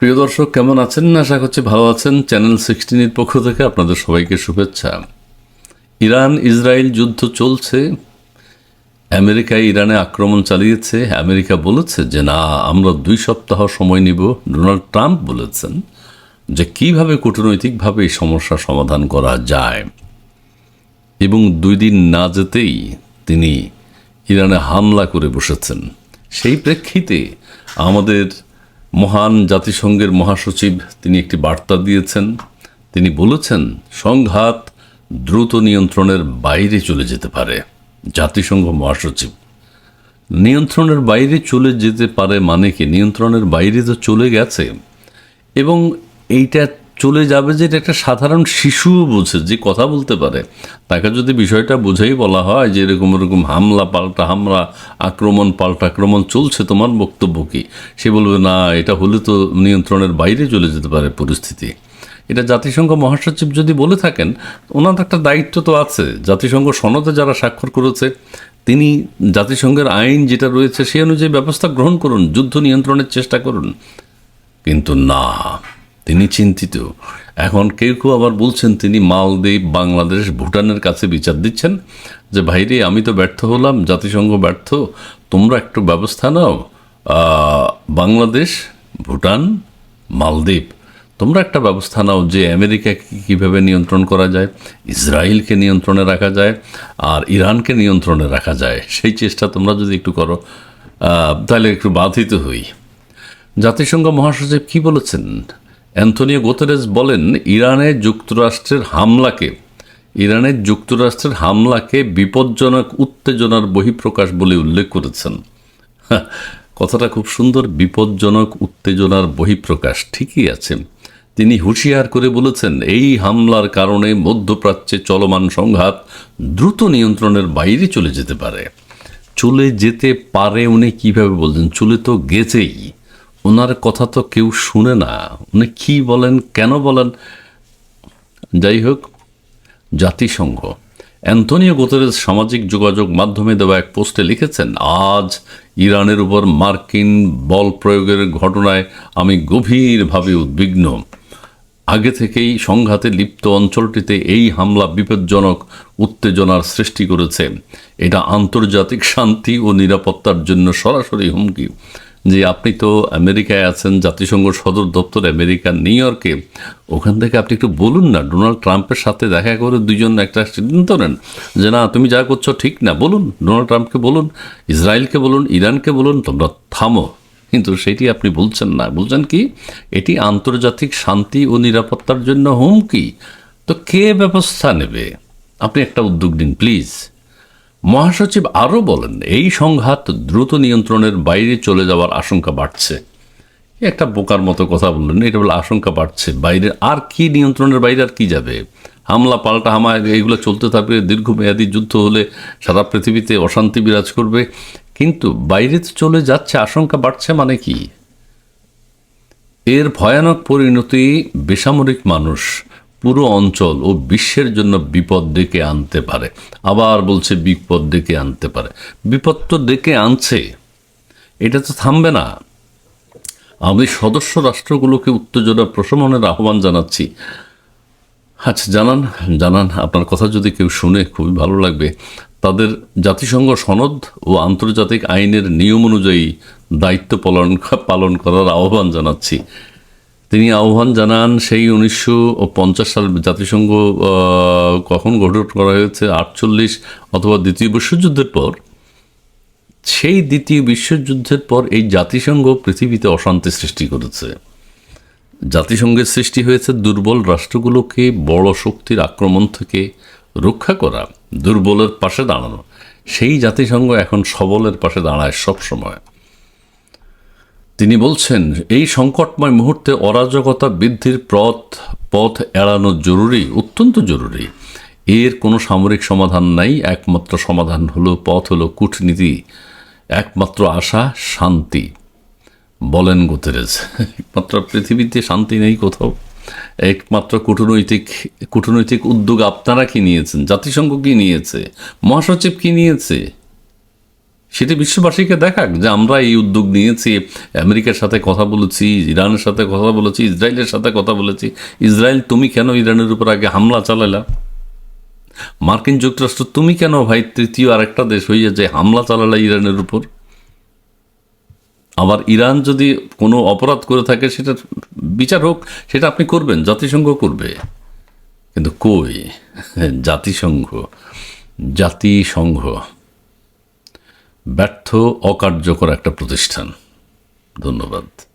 প্রিয় দর্শক, কেমন আছেন? না আশা করছি ভালো আছেন। চ্যানেল সিক্সটিনের পক্ষ থেকে আপনাদের সবাইকে শুভেচ্ছা। ইরান ইসরায়েল যুদ্ধ চলছে। আমেরিকায় ইরানে আক্রমণ চালিয়েছে। আমেরিকা বলেছে যে, না, আমরা দুই সপ্তাহ সময় নিব। ডোনাল্ড ট্রাম্প বলেছেন যে, কীভাবে কূটনৈতিকভাবে এই সমস্যা সমাধান করা যায়? এবং দুই দিন না যেতেই তিনি ইরানে হামলা করে বসেছেন। সেই প্রেক্ষিতে আমাদের মহান জাতিসংঘের মহাসচিব, তিনি একটি বার্তা দিয়েছেন। তিনি বলেছেন, সংঘাত দ্রুত নিয়ন্ত্রণের বাইরে চলে যেতে পারে, জাতিসংঘ মহাসচিব। নিয়ন্ত্রণের বাইরে চলে যেতে পারে মানে কি? নিয়ন্ত্রণের বাইরে তো চলে গেছে। এবং এইটা চলে যাবে যে এটা একটা সাধারণ শিশুও বোঝে, যে কথা বলতে পারে। তাকে যদি বিষয়টা বুঝেই বলা হয় যে এরকম এরকম হামলা, পাল্টা হামলা, আক্রমণ, পাল্টা আক্রমণ চলছে, তোমার বক্তব্য কি? সে বলবে, না, এটা হলে তো নিয়ন্ত্রণের বাইরে চলে যেতে পারে পরিস্থিতি। এটা জাতিসংঘ মহাসচিব যদি বলে থাকেন, ওনার একটা দায়িত্ব তো আছে। জাতিসংঘ সনদে যারা স্বাক্ষর করেছে, তিনি জাতিসংঘের আইন যেটা রয়েছে সেই অনুযায়ী ব্যবস্থা গ্রহণ করুন, যুদ্ধ নিয়ন্ত্রণের চেষ্টা করুন। কিন্তু না। তিনি চিন্তিত। এখন কেউ কেউ আবার বলছেন, তিনি মালদ্বীপ, বাংলাদেশ, ভুটানের কাছে বিচার দিচ্ছেন যে, ভাইরে, আমি তো ব্যর্থ হলাম, জাতিসংঘ ব্যর্থ, তোমরা একটু ব্যবস্থা নাও। বাংলাদেশ, ভুটান, মালদ্বীপ, তোমরা একটা ব্যবস্থা নাও যে, আমেরিকাকে কীভাবে নিয়ন্ত্রণ করা যায়, ইসরায়েলকে নিয়ন্ত্রণে রাখা যায়, আর ইরানকে নিয়ন্ত্রণে রাখা যায়। সেই চেষ্টা তোমরা যদি একটু করো তাহলে একটু বাধিত হই। জাতিসংঘ মহাসচিব কি বলেছেন? অ্যান্থনিও গোতেরেস বলেন ইরানে যুক্তরাষ্ট্রের হামলাকে ইরানের যুক্তরাষ্ট্রের হামলাকে বিপজ্জনক উত্তেজনার বহিঃপ্রকাশ বলে উল্লেখ করেছেন। হ্যাঁ, কথাটা খুব সুন্দর বিপজ্জনক উত্তেজনার বহিঃপ্রকাশ ঠিকই আছে। তিনি হুঁশিয়ার করে বলেছেন এই হামলার কারণে মধ্যপ্রাচ্যে চলমান সংঘাত দ্রুত নিয়ন্ত্রণের বাইরে চলে যেতে পারে। চলে যেতে পারে উনি কীভাবে বলছেন? চলে তো গেছেই। ওনার কথা তো কেউ শুনে না। উনি কি বলেন, কেন বলেন? যাই হোক, জাতিসংঘ। অ্যান্টনিও গোতেরেস সামাজিক যোগাযোগ মাধ্যমে দেওয়া এক পোস্টে লিখেছেন, আজ ইরানের উপর মার্কিন বল প্রয়োগের ঘটনায় আমি গভীরভাবে উদ্বিগ্ন। আগে থেকেই সংঘাতে লিপ্ত অঞ্চলটিতে এই হামলা বিপজ্জনক উত্তেজনার সৃষ্টি করেছে। এটা আন্তর্জাতিক শান্তি ও নিরাপত্তার জন্য সরাসরি হুমকি। যে আপনি তো আমেরিকায় আছেন, জাতিসংঘ সদর দপ্তর আমেরিকার নিউ ইয়র্কে, ওখান থেকে আপনি একটু বলুন না, ডোনাল্ড ট্রাম্পের সাথে দেখা করে দুজন একটা সিদ্ধান্ত নেন যে না, তুমি যা করছ ঠিক না, বলুন, ডোনাল্ড ট্রাম্পকে বলুন, ইসরায়েলকে বলুন, ইরানকে বলুন, তোমরা থামো। কিন্তু সেটি আপনি বলছেন না। বলছেন কি, এটি আন্তর্জাতিক শান্তি ও নিরাপত্তার জন্য হুমকি। তো কে ব্যবস্থা নেবে? আপনি একটা উদ্যোগ নিন, প্লিজ। মহাসচিব আরও বলেন, এই সংঘাত দ্রুত নিয়ন্ত্রণের বাইরে চলে যাওয়ার আশঙ্কা বাড়ছে। একটা বোকার মতো কথা বললেন, এটা বলে আশঙ্কা বাড়ছে। বাইরে আর কি নিয়ন্ত্রণের বাইরে আর কি যাবে? হামলা, পাল্টা হামা এগুলো চলতে থাকবে, দীর্ঘমেয়াদী যুদ্ধ হলে সারা পৃথিবীতে অশান্তি বিরাজ করবে। কিন্তু বাইরে তো চলে যাচ্ছে, আশঙ্কা বাড়ছে মানে কি? এর ভয়ানক পরিণতি বেসামরিক মানুষ পুরো অঞ্চল ও বিশ্বের জন্য বিপদ ডেকে আনতে পারে। আবার বলছে বিপদ ডেকে আনতে পারে। বিপদ তো ডেকে আনছে। এটা তো থামবে না। আমি সদস্য রাষ্ট্রগুলোকে উত্তেজনা প্রশমনের আহ্বান জানাচ্ছি। আচ্ছা জানান জানান, আপনার কথা যদি কেউ শুনে খুবই ভালো লাগবে। তাদের জাতিসংঘ সনদ ও আন্তর্জাতিক আইনের নিয়ম অনুযায়ী দায়িত্ব পালন পালন করার আহ্বান জানাচ্ছি। তিনি আহ্বান জানান, সেই উনিশশো পঞ্চাশ সাল জাতিসংঘ কখন গঠন করা হয়েছে? আটচল্লিশ অথবা দ্বিতীয় বিশ্বযুদ্ধের পর। সেই দ্বিতীয় বিশ্বযুদ্ধের পর এই জাতিসংঘ পৃথিবীতে অশান্তি সৃষ্টি করেছে। জাতিসংঘের সৃষ্টি হয়েছে দুর্বল রাষ্ট্রগুলোকে, বড় শক্তির আক্রমণ থেকে রক্ষা করা, দুর্বলের পাশে দাঁড়ানো। সেই জাতিসংঘ এখন সবলের পাশে দাঁড়ায় সব সময় তিনি বলছেন, এই সংকটময় মুহূর্তে অরাজকতা বৃদ্ধির পথ পথ এড়ানো জরুরি, অত্যন্ত জরুরি। এর কোনো সামরিক সমাধান নাই, একমাত্র সমাধান হলো, পথ হলো কূটনীতি, একমাত্র আশা, শান্তি। বলেন গুতেরেজ, একমাত্র পৃথিবীতে শান্তি নেই কোথাও। একমাত্র কূটনৈতিক কূটনৈতিক উদ্যোগ আপনারা কি নিয়েছেন? জাতিসংঘ কি নিয়েছে? মহাসচিব কি নিয়েছে? সেটি বিশ্ববাসীকে দেখাক যে আমরা এই উদ্যোগ নিয়েছি, আমেরিকার সাথে কথা বলেছি, ইরানের সাথে কথা বলেছি, ইসরায়েলের সাথে কথা বলেছি। ইসরায়েল, তুমি কেন ইরানের উপর আগে হামলা চালালা? মার্কিন যুক্তরাষ্ট্র, তুমি কেন ভাই তৃতীয় আরেকটা দেশ হইয়া যে হামলা চালালা ইরানের উপর? আবার ইরান যদি কোনো অপরাধ করে থাকে সেটা বিচার হোক, সেটা আপনি করবেন, জাতিসংঘ করবে। কিন্তু কই? জাতিসংঘ জাতিসংঘ। ব্যর্থ অকার্যকর একটা প্রতিষ্ঠান। ধন্যবাদ।